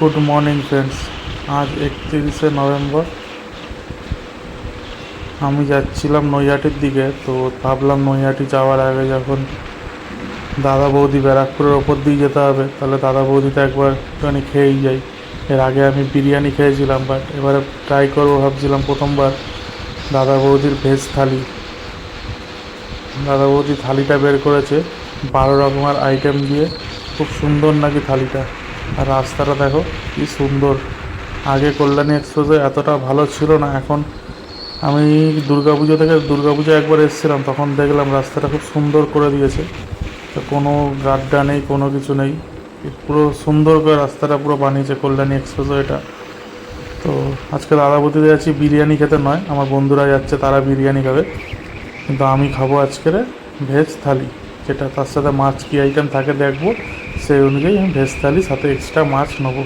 Good morning friends. আজ একত্রিশে November. আমি যাচ্ছিলাম নৈহাটির দিকে, তো ভাবলাম নৈহাটি যাওয়ার আগে যখন দাদা বৌদি ব্যারাকপুরের ওপর দিয়ে যেতে হবে, তাহলে দাদা বৌদিতে একবার একটুখানি খেয়েই যাই। এর আগে আমি বিরিয়ানি খেয়েছিলাম বাট এবারে ট্রাই করব ভাবছিলাম প্রথমবার দাদা বৌদির ভেজ থালি। দাদা বৌদি থালিটা বের করেছে, বারো রকমের আইটেম দিয়ে। খুব সুন্দর নাকি থালিটা। আর রাস্তাটা দেখো, কি সুন্দর। আগে কল্যাণী এক্সপ্রেসে এতটা ভালো ছিল না, এখন আমি দুর্গাপুজো থেকে দুর্গাপুজো একবার এসেছিলাম, তখন দেখলাম রাস্তাটা খুব সুন্দর করে দিয়েছে। তো কোনো গাড্ডা নেই, কোনো কিছু নেই। পুরো সুন্দর করে রাস্তাটা পুরো বানিয়েছে কল্যাণী এক্সপ্রেসও এটা তো আজকে দাদাবতীতে যাচ্ছি বিরিয়ানি খেতে, নয়, আমার বন্ধুরা যাচ্ছে, তারা বিরিয়ানি খাবে। কিন্তু আমি খাব আজকের ভেজ থালি। যেটা তার সাথে মাছ কী আইটেম থাকে দেখব। সেই অনুযায়ী আমি ভেজ থালি, সাথে এক্সট্রা মাছ নেব।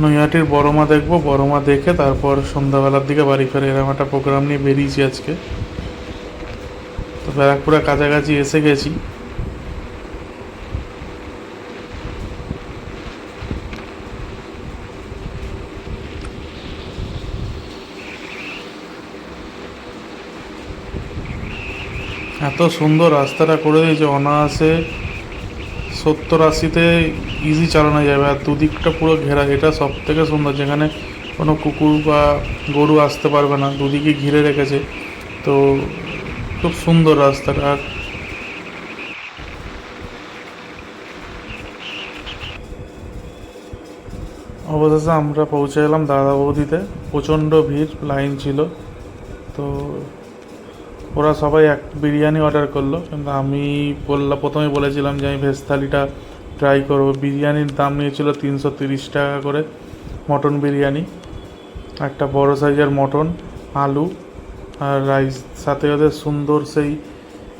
নৈহাটির বড়মা দেখব, বড়মা দেখে তারপর সন্ধ্যাবেলার দিকে বাড়ি ফেরে এরকম একটা প্রোগ্রাম নিয়ে বেরিয়েছি আজকে। তো ব্যারাকপুরের কাছাকাছি এসে গেছি। এত সুন্দর রাস্তাটা করে দিয়েছে, অনায়াসে সত্তর আশিতে ইজি চালানো যাবে আর দুদিকটা পুরো ঘেরা, এটা সব থেকে সুন্দর। যেখানে কোনো কুকুর বা গরু আসতে পারবে না, দুদিকে ঘিরে রেখেছে। তো খুব সুন্দর রাস্তাটা। আর অবশেষে আমরা পৌঁছে গেলাম দাদা বৌদিতে। প্রচণ্ড ভিড়, লাইন ছিল। তো ওরা সবাই এক বিরিয়ানি অর্ডার করল। কিন্তু আমি বললাম প্রথমে বলেছিলাম যে আমি ভেজ থালিটা ট্রাই করব। বিরিয়ানির দাম নিয়েছিল তিনশো তিরিশ টাকা করে মটন বিরিয়ানি। একটা বড় সাইজের মটন, আলু আর রাইস। সাথে ওদের সুন্দর সেই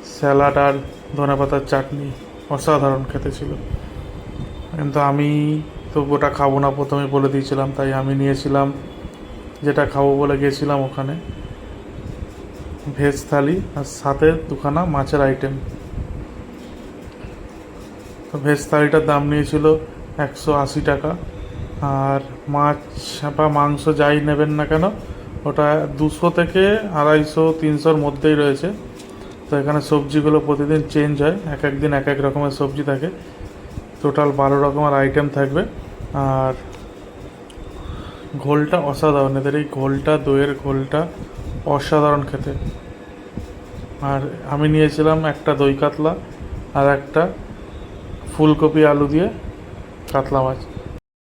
স্যালাড আর ধনেপাতার চাটনি অসাধারণ খেতে ছিল। কিন্তু আমি তো ওটা খাব না, প্রথমে বলে দিয়েছিলাম। তাই আমি নিয়েছিলাম, যেটা খাব বলে গেছিলাম ওখানে। ভেজ থালি আর সাথে দুখানা মাছের আইটেম তো ভেজ থালিটার দাম নিয়েছিল একশো আশি টাকা। আর মাছ বা মাংস যাই নেবেন না কেন, ওটা দুশো থেকে আড়াইশো, তিনশোর মধ্যেই রয়েছে। তো এখানে সবজিগুলো প্রতিদিন চেঞ্জ হয়, এক এক দিন এক এক রকমের সবজি থাকে। টোটাল বারো রকমের আইটেম থাকবে। আর ঘোলটা অসাধারণ, এদের এই ঘোলটা, দইয়ের ঘোলটা অসাধারণ খেতে। আর আমি নিয়েছিলাম একটা দই কাতলা আর একটা ফুলকপি আলু দিয়ে কাতলা মাছ।